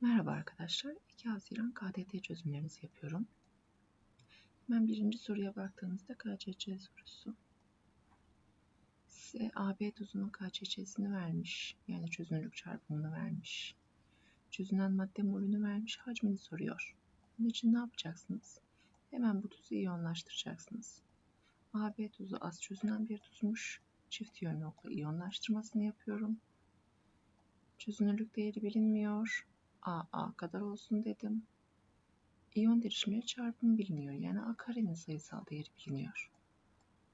Merhaba arkadaşlar. 2 Haziran KDT çözümlerinizi yapıyorum. Hemen birinci soruya baktığımızda KCC sorusu. Size AB tuzunun KCC'sini vermiş. Yani çözünürlük çarpımını vermiş. Çözünen madde molünü vermiş. Hacmini soruyor. Bunun için ne yapacaksınız? Hemen bu tuzu iyonlaştıracaksınız. AB tuzu az çözünen bir tuzmuş. Çift yönlü iyonlaştırmasını yapıyorum. Çözünürlük değeri bilinmiyor. AA kadar olsun dedim. İyon derişimleri çarpımı biliniyor. Yani A karenin sayısal değeri biliniyor.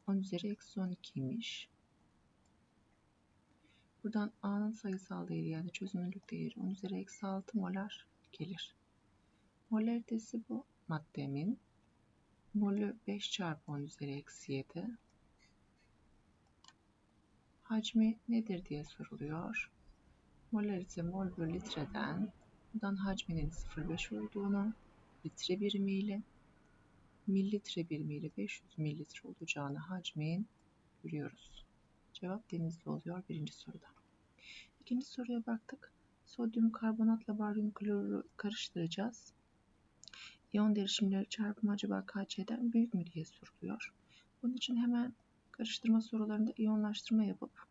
10 üzeri eksi 12'ymiş. Buradan A'nın sayısal değeri yani çözünürlük değeri 10 üzeri eksi 6 molar gelir. Molaritesi bu maddemin. Molü 5 çarpı 10 üzeri eksi 7. Hacmi nedir diye soruluyor. Molarite mol bölü litreden buradan hacminin 0,5 olduğunu litre birimiyle mililitre birimiyle 500 mililitre olacağını hacmin görüyoruz. Cevap denizli oluyor birinci soruda. İkinci soruya baktık. Sodyum karbonatla baryum klorürü karıştıracağız. İyon derişimleri çarpımı acaba KC'den büyük mü diye soruluyor. Bunun için hemen karıştırma sorularında iyonlaştırma yapıp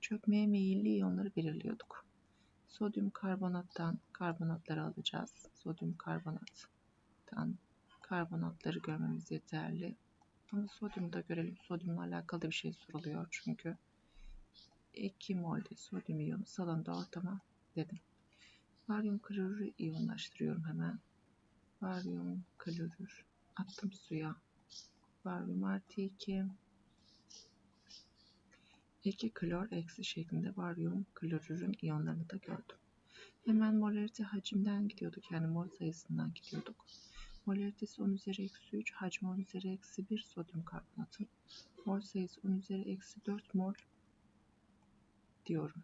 çökmeye meyilli iyonları belirliyorduk. Sodyum karbonattan karbonatları alacağız. Sodyum karbonattan karbonatları görmemiz yeterli. Ama sodyumu da görelim. Sodyumla alakalı bir şey soruluyor çünkü. 2 molde sodyum iyonu salonda ortama dedim. Baryum klorürü iyonlaştırıyorum hemen. Baryum klorür attım suya. Baryum artı 2 2 klor eksi şeklinde baryum klorürün iyonlarını da gördüm. Hemen molarite hacimden gidiyorduk. Yani mol sayısından gidiyorduk. Molaritesi 10 üzeri eksi 3, hacmi 10 üzeri eksi 1 sodyum karbonatın. Mol sayısı 10 üzeri eksi 4 mol diyorum.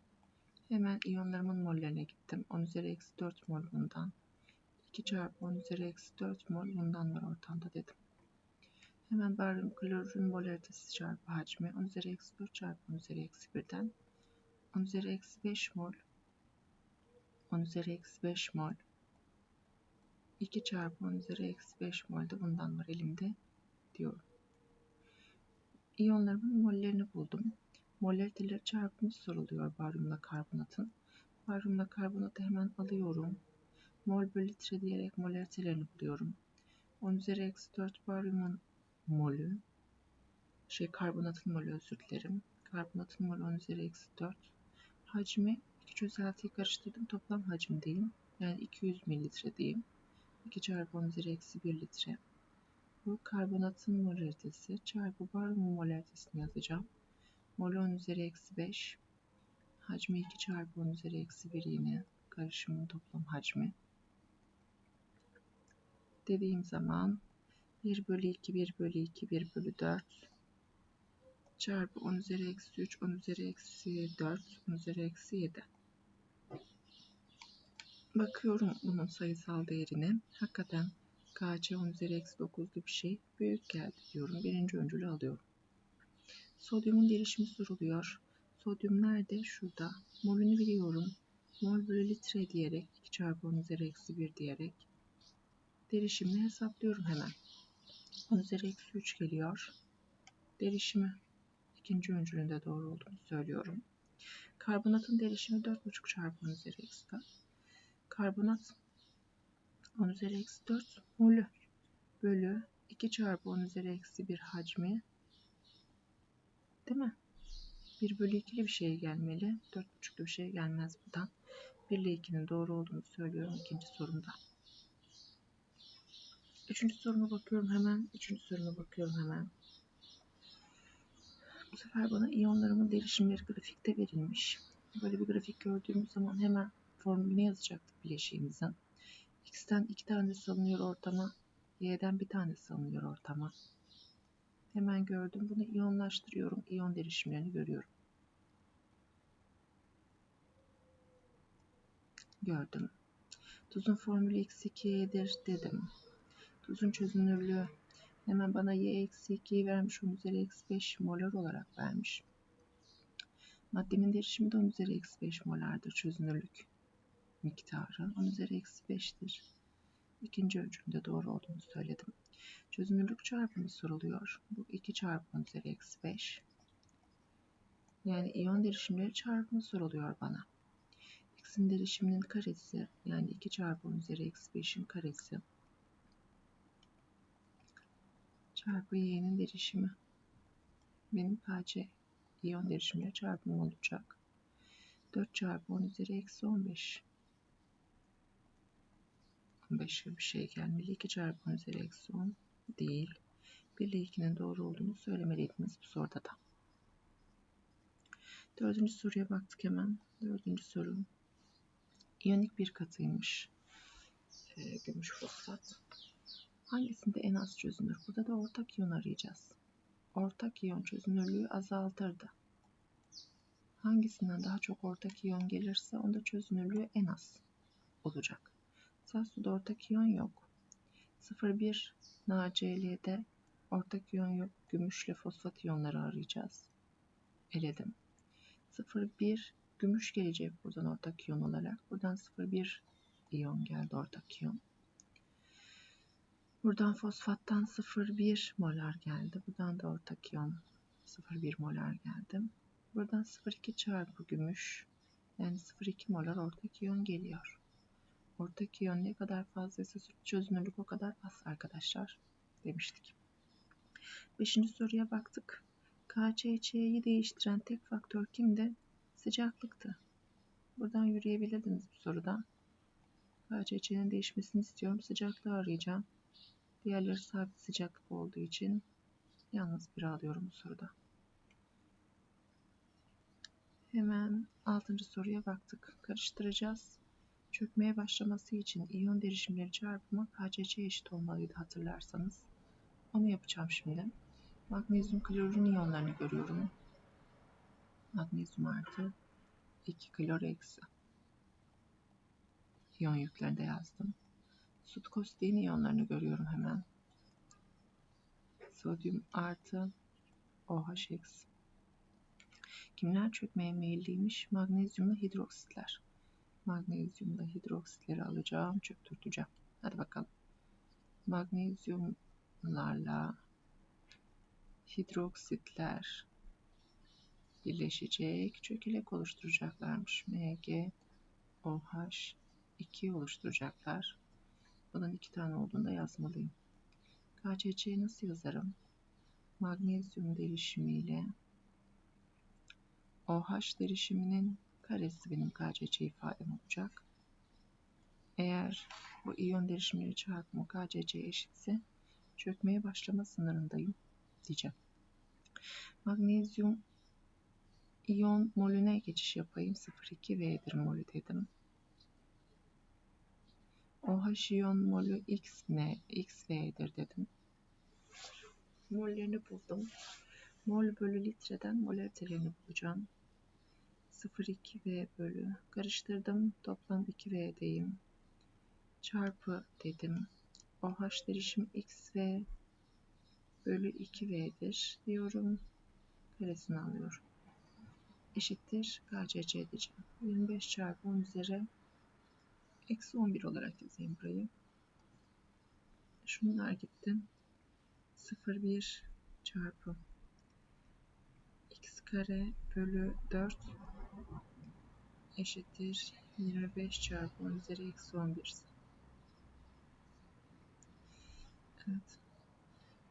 Hemen iyonlarımın mollerine gittim. 10 üzeri eksi 4 mol bundan. 2 çarpı 10 üzeri eksi 4 mol bundan var ortamda dedim. Hemen baryum klorürün molaritesi çarpı hacmi 10 üzeri eksi 4 çarpı 10 üzeri eksi 1'den 10 üzeri eksi 5 mol 10 üzeri eksi 5 mol 2 çarpı 10 üzeri eksi 5 mol de bundan var elimde diyorum. İyonlarımın mollerini buldum. Molariteleri çarpımı soruluyor baryumla karbonatın. Baryumla karbonatı hemen alıyorum. Mol bölü litre diyerek molaritelerini buluyorum. 10 üzeri eksi 4 baryumun molü. Şey karbonatın molü özür dilerim. Karbonatın molü 10 üzeri eksi 4. Hacmi 2 çözeltiyi karıştırdım. Toplam hacimdeyim. Yani 200 mililitre diyeyim. 2 çarpı 10 üzeri eksi 1 litre. Bu karbonatın molaritesi çarpı baryumun molaritesini yazacağım. Molü 10 üzeri eksi 5. Hacmi 2 çarpı 10 üzeri eksi 1 yine karışımın toplam hacmi. Dediğim zaman 1 bölü 2, 1 bölü 2, 1 bölü 4 çarpı 10 üzeri eksi 3, 10 üzeri eksi 4, 10 üzeri eksi 7. Bakıyorum bunun sayısal değerine. Hakikaten KC 10 üzeri eksi 9'lu bir şey. Büyük geldi diyorum. Birinci öncülü alıyorum. Sodyumun derişimi soruluyor. Sodyum nerede? Şurada. Molünü biliyorum. Mol bölü litre diyerek 2 çarpı 10 üzeri eksi 1 diyerek derişimini hesaplıyorum hemen. 10 üzeri eksi 3 geliyor. Derişimi ikinci öncülünde doğru olduğunu söylüyorum. Karbonatın derişimi 4,5 çarpı 10 üzeri eksi 4. Karbonat 10 üzeri eksi 4 molü bölü 2 çarpı 10 üzeri eksi 1 hacmi değil mi? 1 bölü 2'li bir şey gelmeli. 4,5'lu bir şey gelmez buradan. 1 ile 2'nin doğru olduğunu söylüyorum ikinci sorumda. Üçüncü soruma bakıyorum hemen. Üçüncü soruma bakıyorum hemen. Bu sefer bana iyonlarımın derişimleri grafikte verilmiş. Böyle bir grafik gördüğümüz zaman hemen formülünü yazacaktık bileşiğimizin. X'ten iki tane salınıyor ortama. Y'den bir tane salınıyor ortama. Hemen gördüm. Bunu iyonlaştırıyorum. İyon derişimlerini görüyorum. Gördüm. Tuzun formülü x2'dir dedim. Tuzun çözünürlüğü hemen bana y eksi 2'yi vermiş. 10 üzeri eksi 5 molar olarak vermiş. Maddemin derişimi de 10 üzeri eksi 5 molardır çözünürlük. miktarı 10 üzeri eksi 5'tir. İkinci öncülünde doğru olduğunu söyledim. Çözünürlük çarpımı soruluyor. Bu 2 çarpı 10 üzeri eksi 5. Yani iyon derişimleri çarpımı soruluyor bana. X'in derişiminin karesi yani 2 çarpı 10 üzeri eksi 5'in karesi çarpı y'nin derişimi benim KC iyon derişimleri çarpımı olacak. 4 çarpı 10 üzeri eksi 15 15 bir şey gelmeli. 2 çarpı 10 üzeri eksi 10 değil. 1 ile 2'nin doğru olduğunu söylemeliydiniz bu soruda da. Dördüncü soruya baktık hemen. Dördüncü soru. İyonik bir katıymış. E, gümüş fosfat. Hangisinde en az çözünür? Burada da ortak iyon arayacağız. Ortak iyon çözünürlüğü azaltırdı. Hangisinden daha çok ortak iyon gelirse onda çözünürlüğü en az olacak. Suda ortak iyon yok. 0,1 NaCl'de ortak iyon yok. Gümüşle fosfat iyonları arayacağız. Eledim. 0,1 gümüş gelecek buradan ortak iyon olarak. Buradan 0,1 iyon geldi ortak iyon. Buradan fosfattan 0,1 molar geldi. Buradan da ortak iyon 0,1 molar geldi. Buradan 0,2 çarpı gümüş yani 0,2 molar ortak iyon geliyor. Ortak iyon ne kadar fazlaysa çözünürlük o kadar az arkadaşlar demiştik. Beşinci soruya baktık. KCC'yi değiştiren tek faktör kimdi? Sıcaklıktı. Buradan yürüyebilirdiniz bu soruda. KCC'nin değişmesini istiyorum. Sıcaklığı arayacağım. Diğerleri sabit sıcaklık olduğu için yalnız bir alıyorum bu soruda. Hemen altıncı soruya baktık. Karıştıracağız. Çökmeye başlaması için iyon derişimleri çarpımı KCC eşit olmalıydı hatırlarsanız. Onu yapacağım şimdi. Magnezyum klorun iyonlarını görüyorum. Magnezyum artı 2 klor eksi. İyon yüklerinde yazdım. Sut kostein iyonlarını görüyorum hemen. Sodyum artı OH eksi. Kimler çökmeye meyilliymiş? Magnezyumla hidroksitler. Magnezyumla hidroksitleri alacağım, çöktürteceğim. Hadi bakalım. Magnezyumlarla hidroksitler birleşecek, çökelek oluşturacaklarmış. Mg, OH 2 oluşturacaklar. Bunun iki tane olduğunda yazmalıyım. KCC'yi nasıl yazarım? Magnezyum derişimiyle OH derişiminin karesi benim KCC ifadem olacak. Eğer bu iyon derişimleri çarpımı KCC eşitse çökmeye başlama sınırındayım diyeceğim. Magnezyum iyon molüne geçiş yapayım. 0,2V1 molü dedim. OH iyon molü X ne? XV'dir dedim. Mollerini buldum. Mol bölü litreden molaritelerini bulacağım. 0,2V bölü karıştırdım. Toplam 2V'deyim. Çarpı dedim. OH derişim XV bölü 2V'dir diyorum. Karesini alıyorum. Eşittir KCC diyeceğim. 25 çarpı 10 üzeri eksi 11 olarak yazayım burayı. Şunlar gitti. 0,1 çarpı x kare bölü 4 eşittir 25 çarpı 10 üzeri eksi 11. Evet.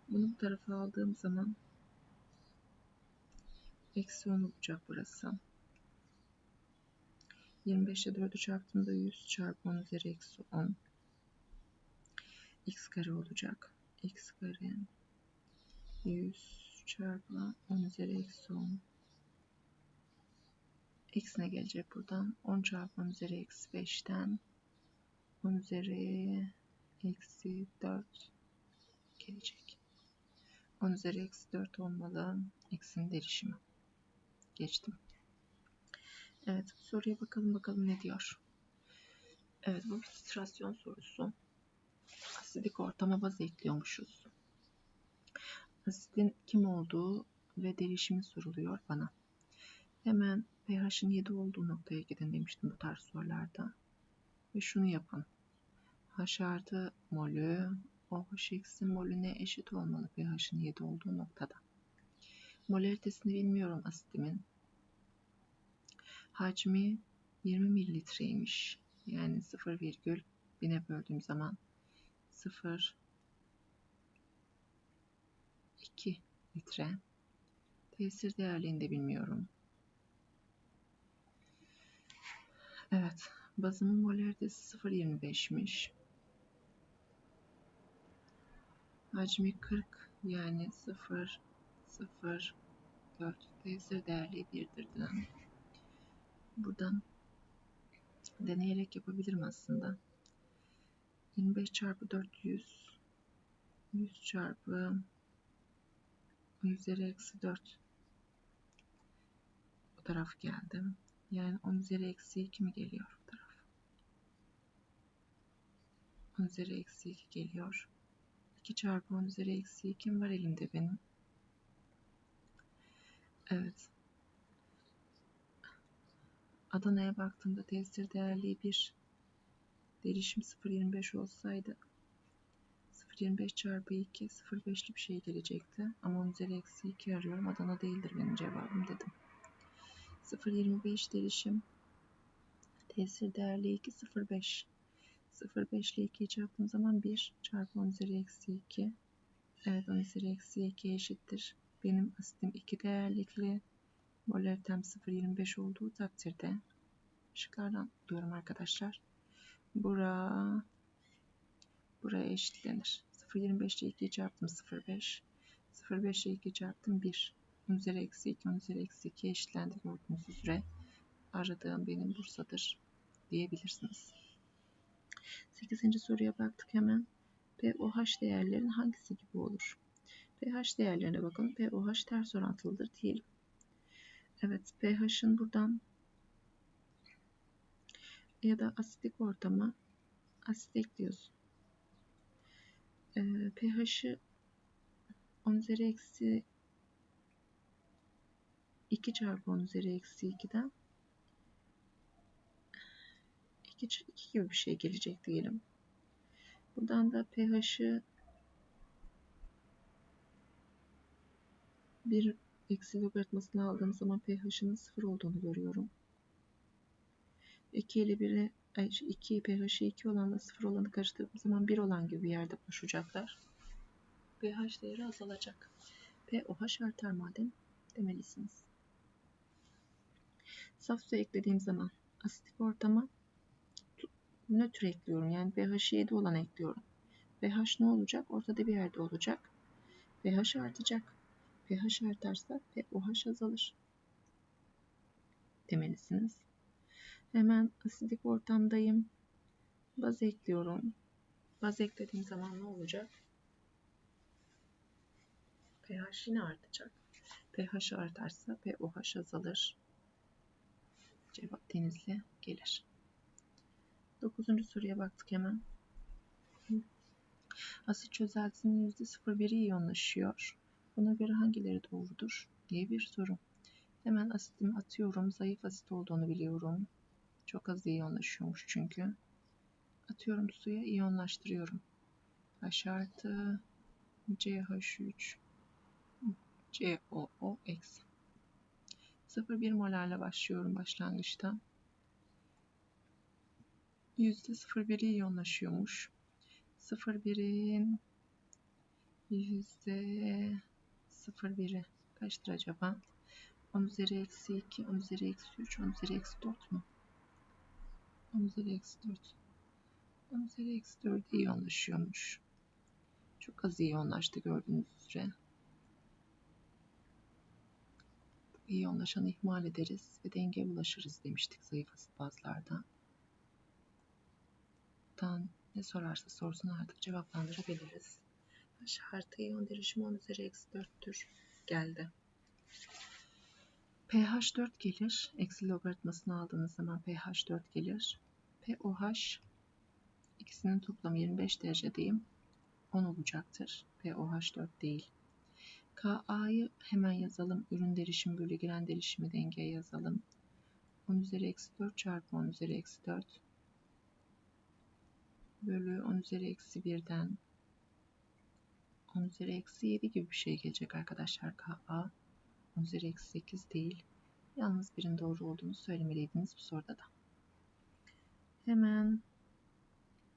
Bunu bu tarafa aldığım zaman eksi 10 olacak burası. 25 ile 4'ü çarptığımda 100 çarpı 10 üzeri eksi 10 x kare olacak. x kare 100 çarpı 10 üzeri eksi 10 x ne gelecek buradan? 10 çarpı 10 üzeri eksi 5'ten 10 üzeri eksi 4 gelecek. 10 üzeri eksi 4 olmalı. X'in derişimi. Geçtim. Evet soruya bakalım bakalım ne diyor. Evet bu bir titrasyon sorusu. Asidik ortama baz ekliyormuşuz. Asidin kim olduğu ve derişimi soruluyor bana. Hemen pH'in 7 olduğu noktaya gidin demiştim bu tarz sorularda. Ve şunu yapın. H artı molü OH eksi molüne eşit olmalı pH'in 7 olduğu noktada. Molaritesini bilmiyorum asitimin. Hacmi 20 mililitreymiş. Yani 0 virgül bine böldüğüm zaman 0 2 litre. Tesir değerliğini de bilmiyorum. Evet. Bazımın molaritesi 0.25'miş. Hacmi 40 yani 0 0 4 tesir değerli 1'dir dilen. Buradan deneyerek yapabilirim aslında. 25 çarpı 400 100 çarpı 10 üzeri eksi 4 bu taraf geldi. Yani 10 üzeri eksi 2 mi geliyor bu taraf? 10 üzeri eksi 2 geliyor. 2 çarpı 10 üzeri eksi 2 var elimde benim. Evet. Adana'ya baktığımda tesir değerli bir derişim 0.25 olsaydı 0.25 çarpı 2 0.5'li bir şey gelecekti. Ama 10 üzeri eksi 2 arıyorum. Adana değildir benim cevabım dedim. 0.25 derişim tesir değerli 2 0.5 0.5 ile 2'yi çarptığım zaman 1 çarpı 10 üzeri eksi 2 evet 10 üzeri eksi 2 eşittir. Benim asitim 2 değerlikli molaritem 0.25 olduğu takdirde şıklardan buluyorum arkadaşlar. Bura buraya eşitlenir. 0.25 ile 2'yi çarptım 0.5 0.5 ile 2 çarptım 1 10 üzeri eksi 2 10 üzeri eksi 2 eşitlendi gördüğünüz üzere aradığım benim Bursa'dır diyebilirsiniz. 8. soruya baktık hemen. pOH değerlerin hangisi gibi olur? pH değerlerine bakın. pOH ters orantılıdır diyelim. Evet pH'ın buradan ya da asitik ortama asit ekliyoruz. Ee, pH'ı 10 üzeri eksi 2 çarpı 10 üzeri eksi 2'den 2, 2 gibi bir şey gelecek diyelim. Buradan da pH'ı bir eksi logaritmasını aldığım zaman pH'ının 0 olduğunu görüyorum. 2 ile 1'e 2 pH'i 2 olanla 0 olanı karıştırdığım zaman 1 olan gibi bir yerde buluşacaklar. pH değeri azalacak. pOH artar madem demelisiniz. Saf su eklediğim zaman asitik ortama nötr ekliyorum. Yani pH 7 olan ekliyorum. pH ne olacak? Ortada bir yerde olacak. pH artacak. pH artarsa pOH azalır. Demelisiniz. Hemen asidik ortamdayım. Baz ekliyorum. Baz eklediğim zaman ne olacak? pH yine artacak. pH artarsa pOH azalır. Cevap denizli gelir. Dokuzuncu soruya baktık hemen. Asit çözeltisinin %01'i iyonlaşıyor. Buna göre hangileri doğrudur diye bir soru. Hemen asitimi atıyorum. Zayıf asit olduğunu biliyorum. Çok az iyonlaşıyormuş çünkü. Atıyorum suya iyonlaştırıyorum. H artı CH3 COO eksi. 0,1 molarla başlıyorum başlangıçta. %01'i iyonlaşıyormuş. 0,1'in %01'i kaçtır acaba? 10 üzeri eksi 2, 10 üzeri eksi 3, 10 üzeri eksi 4 mu? 10 üzeri eksi 4. 10 üzeri eksi 4 iyonlaşıyormuş. Çok az iyonlaştı gördüğünüz üzere. İyonlaşanı ihmal ederiz ve dengeye ulaşırız demiştik zayıf asit bazlarda tan ne sorarsa sorsun artık cevaplandırabiliriz. Şartı iyon derişimi 10 üzeri eksi 4'tür. Geldi. pH 4 gelir. Eksi logaritmasını aldığınız zaman pH 4 gelir. pOH ikisinin toplamı 25 derecedeyim. 10 olacaktır. pOH 4 değil. KA'yı hemen yazalım. Ürün derişimi bölü giren derişimi dengeye yazalım. 10 üzeri eksi 4 çarpı 10 üzeri eksi 4 bölü 10 üzeri eksi 1'den 10 üzeri eksi 7 gibi bir şey gelecek arkadaşlar Ka. 10 üzeri eksi 8 değil. Yalnız birin doğru olduğunu söylemeliydiniz bu soruda da. Hemen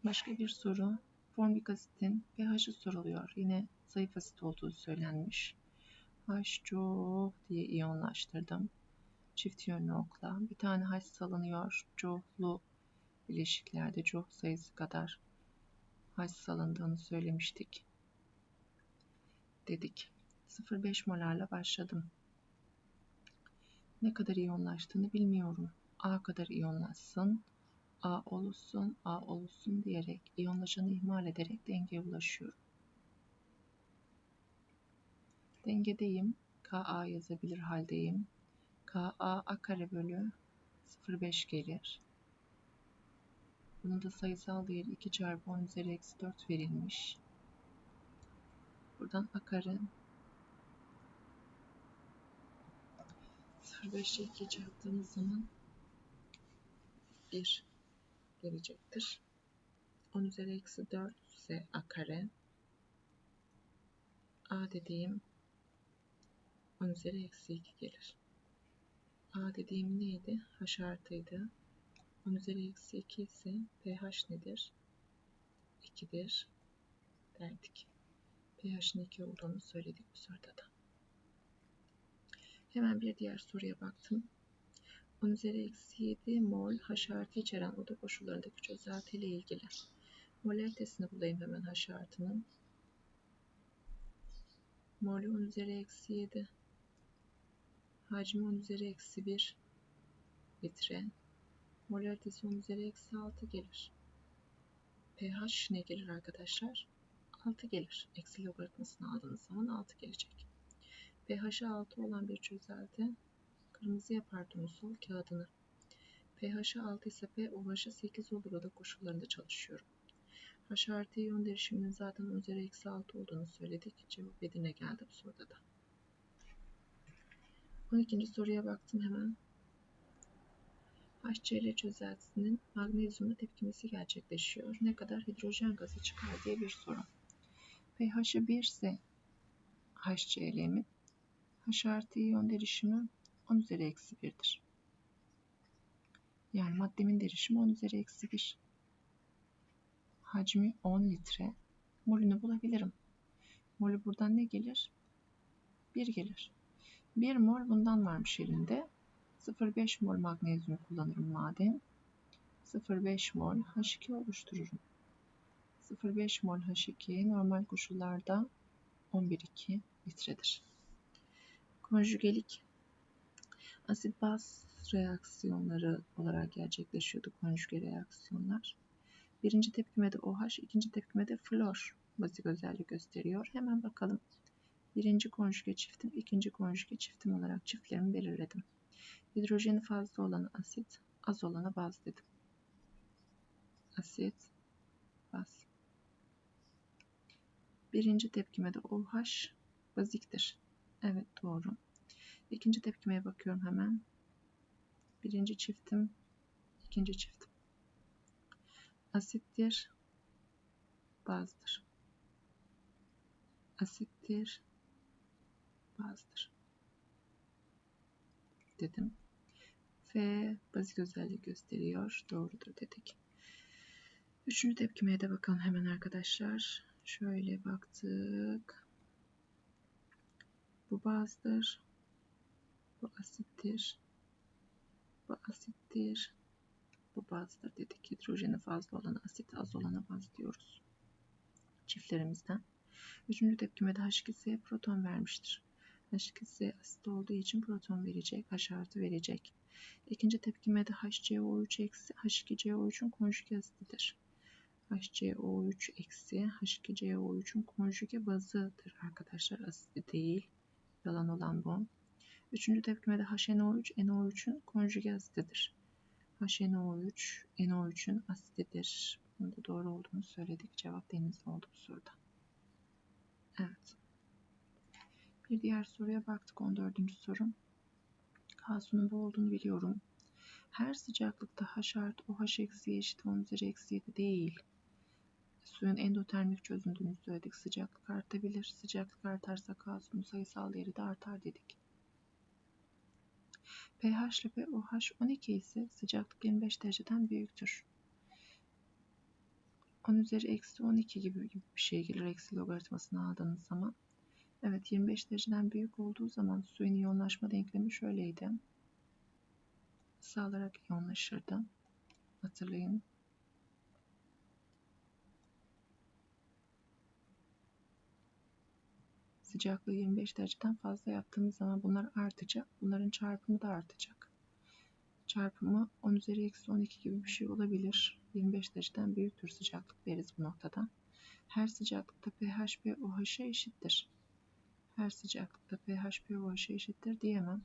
başka bir soru. Formik asitin pH'i soruluyor. Yine zayıf asit olduğu söylenmiş. H çok diye iyonlaştırdım. Çift yönlü okla. Bir tane H salınıyor. Cohlu bileşiklerde coh sayısı kadar H salındığını söylemiştik. Dedik. 0,5 molarla başladım. Ne kadar iyonlaştığını bilmiyorum. A kadar iyonlaşsın. A oluşsun, A oluşsun diyerek, iyonlaşanı ihmal ederek dengeye ulaşıyorum. Dengedeyim. Ka yazabilir haldeyim. Ka A kare bölü 0,5 gelir. Bunun da sayısal değeri 2 çarpı 10 üzeri eksi 4 verilmiş. Buradan A kare 0,5 ile 2 çarptığımız zaman 1 gelecektir. 10 üzeri eksi 4 ise A kare. A dediğim 10 üzeri eksi 2 gelir. A dediğim neydi? H artıydı. 10 üzeri eksi 2 ise pH nedir? 2'dir derdik. pH'in 2 olduğunu söyledik bu soruda da. Hemen bir diğer soruya baktım. 10 üzeri eksi 7 mol H artı içeren oda koşullarındaki çözelti ile ilgili. Molaritesini bulayım hemen H artının. Molü 10 üzeri eksi 7 Hacmi 10 üzeri eksi 1 litre. Molaritesi 10 üzeri eksi 6 gelir. pH ne gelir arkadaşlar? 6 gelir. Eksi logaritmasını aldığınız zaman 6 gelecek. pH'i 6 olan bir çözelti kırmızı yapar sol kağıdını. pH'i 6 ise pOH'ı 8 olur oda koşullarında çalışıyorum. H artı iyon derişiminin zaten üzeri eksi 6 olduğunu söyledik. Cevap Edirne geldi bu soruda da. 12. soruya baktım hemen. HCl çözeltisinin magnezyumla tepkimesi gerçekleşiyor. Ne kadar hidrojen gazı çıkar diye bir soru. pH'i 1 ise HCl'min H artı iyon derişimi 10 üzeri eksi 1'dir. Yani maddemin derişimi 10 üzeri eksi 1. Hacmi 10 litre. Molünü bulabilirim. Molü buradan ne gelir? 1 gelir. 1 mol bundan varmış elinde. 0,5 mol magnezyum kullanırım madem. 0,5 mol H2 oluştururum. 0,5 mol H2 normal koşullarda 11,2 litredir. Konjugelik asit baz reaksiyonları olarak gerçekleşiyordu konjüge reaksiyonlar. Birinci tepkimede OH, ikinci tepkimede flor bazik özellik gösteriyor. Hemen bakalım. Birinci konjüge çiftim, ikinci konjüge çiftim olarak çiftlerimi belirledim. Hidrojeni fazla olanı asit, az olanı baz dedim. Asit, baz. Birinci tepkimede OH baziktir. Evet doğru. İkinci tepkimeye bakıyorum hemen. Birinci çiftim, ikinci çiftim. Asittir, bazdır. Asittir, bazdır. Dedim. F bazik özellik gösteriyor. Doğrudur dedik. Üçüncü tepkimeye de bakalım hemen arkadaşlar. Şöyle baktık. Bu bazdır. Bu asittir. Bu asittir. Bu bazdır dedik. Hidrojeni fazla olan asit, az olana baz diyoruz. Çiftlerimizden. Üçüncü tepkimede H2S proton vermiştir. H2S asit olduğu için proton verecek, H artı verecek. İkinci tepkimede HCO3 eksi H2CO3'ün konjüge asitidir. HCO3 eksi H2CO3'ün konjüge bazıdır arkadaşlar. Asidi değil. Yalan olan bu. Üçüncü tepkimede HNO3 NO3'ün konjüge asitidir. HNO3 NO3'ün asitidir. Bunda doğru olduğunu söyledik. Cevap deniz oldu bu soruda. Evet. Bir diğer soruya baktık. 14. soru. Kasunun bu olduğunu biliyorum. Her sıcaklıkta H artı OH eksi eşit 10 üzeri eksi 7 değil. Suyun endotermik çözündüğünü söyledik. Sıcaklık artabilir. Sıcaklık artarsa K sayısal değeri de artar dedik. pH ile pOH 12 ise sıcaklık 25 dereceden büyüktür. 10 üzeri eksi 12 gibi, gibi bir şey gelir eksi logaritmasını aldığınız zaman. Evet 25 dereceden büyük olduğu zaman suyun iyonlaşma denklemi şöyleydi. Sağlarak iyonlaşırdı. Hatırlayın. Sıcaklığı 25 dereceden fazla yaptığımız zaman bunlar artacak. Bunların çarpımı da artacak. Çarpımı 10 üzeri eksi 12 gibi bir şey olabilir. 25 dereceden büyüktür sıcaklık deriz bu noktada. Her sıcaklıkta pH ve OH'a eşittir. Her sıcaklıkta pH ve OH'a eşittir diyemem.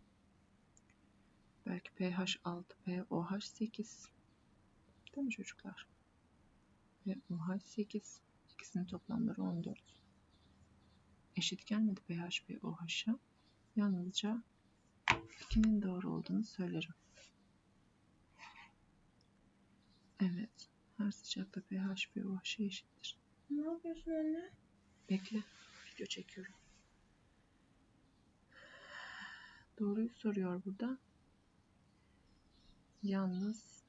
Belki pH 6, pOH 8. Değil mi çocuklar? pOH 8. İkisinin toplamları 14. Eşit gelmedi pH ve OH'a. Yalnızca 2'nin doğru olduğunu söylerim. Evet. Her sıcakta pH ve OH'a eşittir. Ne yapıyorsun anne? Bekle. Video çekiyorum. Doğruyu soruyor burada. Yalnız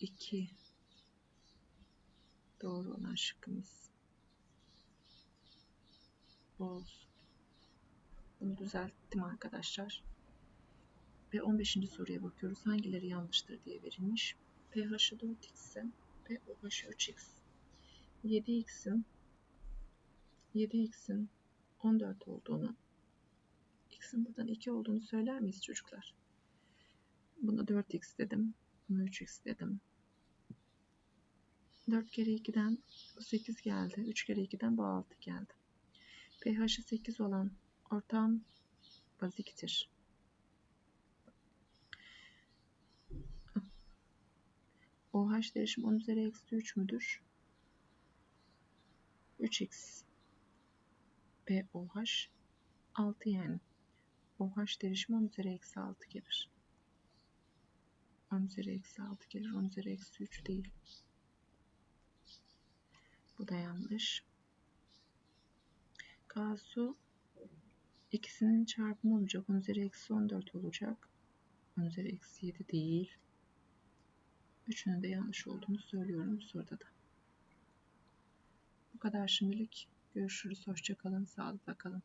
2 doğru olan şıkkımız Bunu düzelttim arkadaşlar. Ve 15. soruya bakıyoruz. Hangileri yanlıştır diye verilmiş. pH'ı 4x ise pOH'ı 3x. 7x'in 7x'in 14 olduğunu x'in buradan 2 olduğunu söyler miyiz çocuklar? Buna 4x dedim. Buna 3x dedim. 4 kere 2'den 8 geldi. 3 kere 2'den bu 6 geldi. pH'ı 8 olan ortam baziktir. OH değişim 10 üzeri eksi 3 müdür? 3x POH 6 yani. OH değişimi 10 üzeri eksi 6 gelir. 10 üzeri eksi 6 gelir. 10 üzeri eksi 3 değil. Bu da yanlış. K ikisinin çarpımı olacak. 10 üzeri eksi 14 olacak. 10 üzeri eksi 7 değil. Üçünün de yanlış olduğunu söylüyorum bu soruda da. Bu kadar şimdilik. Görüşürüz. Hoşçakalın. Sağlıkla kalın.